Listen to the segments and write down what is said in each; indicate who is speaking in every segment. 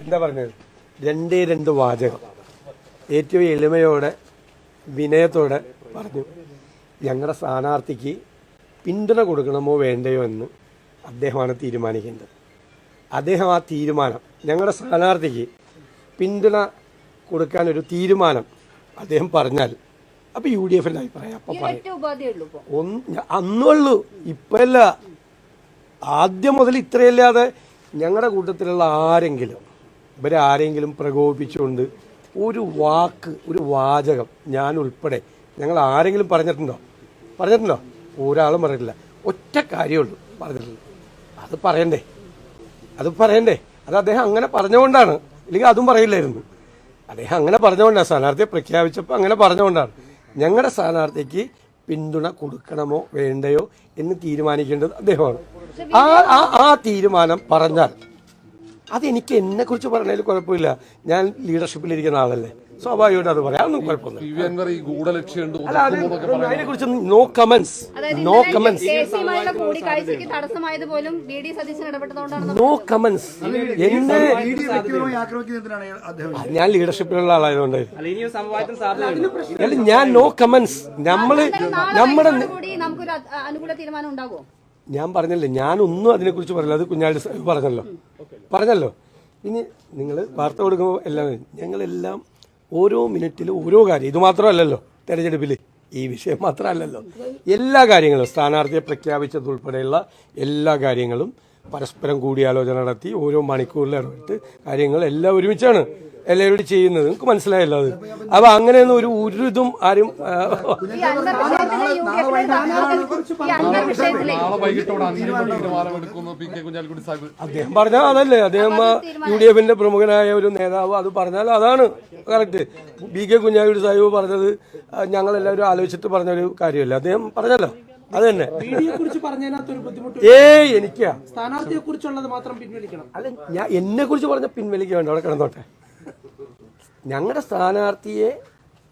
Speaker 1: എന്താ പറഞ്ഞത്? രണ്ടേ രണ്ട് വാചകം. ഏറ്റവും എളിമയോടെ വിനയത്തോടെ പറഞ്ഞു. ഞങ്ങളുടെ സ്ഥാനാർത്ഥിക്ക് പിന്തുണ കൊടുക്കണമോ വേണ്ടയോ എന്ന് അദ്ദേഹമാണ് തീരുമാനിക്കേണ്ടത്. അദ്ദേഹം ആ തീരുമാനം ഞങ്ങളുടെ സ്ഥാനാർത്ഥിക്ക് പിന്തുണ കൊടുക്കാൻ ഒരു തീരുമാനം അദ്ദേഹം പറഞ്ഞാൽ അപ്പൊ യു ഡി എഫിന്റെ അഭിപ്രായം അപ്പൊ പറയും. അന്നുള്ളൂ ഇപ്പല്ല. ആദ്യം മുതൽ ഇത്രയല്ലാതെ ഞങ്ങളുടെ കൂട്ടത്തിലുള്ള ആരെങ്കിലും ഇവരെ ആരെങ്കിലും പ്രകോപിപ്പിച്ചുകൊണ്ട് ഒരു വാക്ക് ഒരു വാചകം ഞാൻ ഉൾപ്പെടെ ഞങ്ങൾ ആരെങ്കിലും പറഞ്ഞിട്ടുണ്ടോ? പറഞ്ഞിട്ടുണ്ടോ? ഒരാളും പറഞ്ഞിട്ടില്ല. ഒറ്റ കാര്യമുള്ളൂ പറഞ്ഞിട്ടില്ല അത് പറയണ്ടേ? അത് പറയണ്ടേ? അത് അദ്ദേഹം അങ്ങനെ പറഞ്ഞുകൊണ്ടാണ്. ഇല്ലെങ്കിൽ അതും പറയില്ലായിരുന്നു. അദ്ദേഹം അങ്ങനെ പറഞ്ഞുകൊണ്ടാണ്. സ്ഥാനാർത്ഥിയെ പ്രഖ്യാപിച്ചപ്പോൾ അങ്ങനെ പറഞ്ഞുകൊണ്ടാണ്. ഞങ്ങളുടെ സ്ഥാനാർത്ഥിക്ക് പിന്തുണ കൊടുക്കണമോ വേണ്ടയോ എന്ന് തീരുമാനിക്കേണ്ടത് അദ്ദേഹമാണ്. ആ ആ തീരുമാനം പറഞ്ഞാൽ അതെനിക്ക് എന്നെ കുറിച്ച് പറഞ്ഞതിൽ കുഴപ്പമില്ല. ഞാൻ ലീഡർഷിപ്പിലിരിക്കുന്ന ആളല്ലേ. സ്വാഭാവികമായിട്ട് അത് പറയാം. അതൊന്നും കുഴപ്പമൊന്നുമില്ല.
Speaker 2: പി അൻവർ ഈ ഗൂഢലക്ഷ്യമുണ്ട്
Speaker 1: അല്ല അത് അതിനെ കുറിച്ച് നോ കമന്റ്സ്
Speaker 3: അതായത്
Speaker 1: നോ കമന്റ്സ് നോ കമന്റ്സ് എന്നെ ഞാൻ ലീഡർഷിപ്പിലുള്ള ആളായതുകൊണ്ട്.
Speaker 4: അല്ല
Speaker 1: ഞാൻ നോ കമന്റ്സ് നമ്മൾ നമ്മുടെ ഞാൻ പറഞ്ഞല്ലേ ഞാനൊന്നും അതിനെക്കുറിച്ച് പറഞ്ഞില്ല. അത് കുഞ്ഞാടി പറഞ്ഞല്ലോ. പറഞ്ഞല്ലോ. ഇനി നിങ്ങൾ വാർത്ത കൊടുക്കുമ്പോൾ എല്ലാം ഞങ്ങളെല്ലാം ഓരോ മിനിറ്റിലും ഓരോ കാര്യം ഇത് മാത്രമല്ലല്ലോ തെരഞ്ഞെടുപ്പിൽ ഈ വിഷയം മാത്രമല്ലല്ലോ. എല്ലാ കാര്യങ്ങളും സ്ഥാനാർത്ഥിയെ പ്രഖ്യാപിച്ചതുൾപ്പെടെയുള്ള എല്ലാ കാര്യങ്ങളും പരസ്പരം കൂടിയാലോചന നടത്തി ഓരോ മണിക്കൂറിൽ കാര്യങ്ങൾ എല്ലാം ഒരുമിച്ചാണ്. എല്ലാവരും ചെയ്യുന്നത്. നിങ്ങൾക്ക് മനസ്സിലായല്ലോ അത്. അപ്പൊ അങ്ങനെയൊന്നും ഒരു ഒരു ഇതും ആരും അദ്ദേഹം പറഞ്ഞാൽ അതല്ലേ. അദ്ദേഹം യു ഡി എഫിന്റെ പ്രമുഖനായ ഒരു നേതാവ്. അത് പറഞ്ഞാൽ അതാണ് correct B K Kunhalikutty Sahib പറഞ്ഞത് ഞങ്ങൾ എല്ലാവരും ആലോചിച്ചിട്ട് പറഞ്ഞ ഒരു കാര്യമല്ല. അദ്ദേഹം പറഞ്ഞല്ലോ. അത് തന്നെ.
Speaker 4: ഏ
Speaker 1: ഏയ് എനിക്കാ.
Speaker 4: സ്ഥാനാർത്ഥിയെ കുറിച്ചുള്ളത് മാത്രം പിൻവലിക്കണം.
Speaker 1: അല്ല ഞാൻ എന്നെ കുറിച്ച് പറഞ്ഞ പിൻവലിക്കുക വേണ്ട. അവിടെ കിടന്നോട്ടെ. ഞങ്ങളുടെ സ്ഥാനാർത്ഥിയെ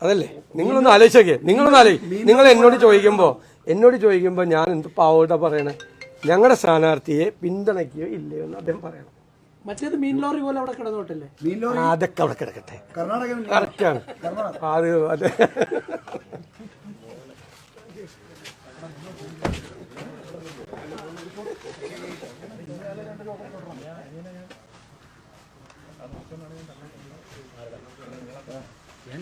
Speaker 1: അതല്ലേ? നിങ്ങളൊന്ന് ആലോചിച്ചോക്കെ നിങ്ങളൊന്ന് ആലോചിക്കും നിങ്ങൾ എന്നോട് ചോദിക്കുമ്പോൾ എന്നോട് ചോദിക്കുമ്പോൾ ഞാൻ എന്ത് പാവോട്ടാ പറയണേ? ഞങ്ങളുടെ സ്ഥാനാർത്ഥിയെ പിന്തുണയ്ക്കുകയോ ഇല്ലയോ എന്ന് അദ്ദേഹം പറയണം.
Speaker 4: മറ്റേത് മീൻ ലോറി പോലെ അവിടെ കിടന്നോട്ടല്ലേ
Speaker 5: മീൻലോറി
Speaker 1: അതൊക്കെ അവിടെ കിടക്കട്ടെ.
Speaker 5: കർണാടക
Speaker 1: കറക്റ്റാണ് അത് അതെ ഞാൻ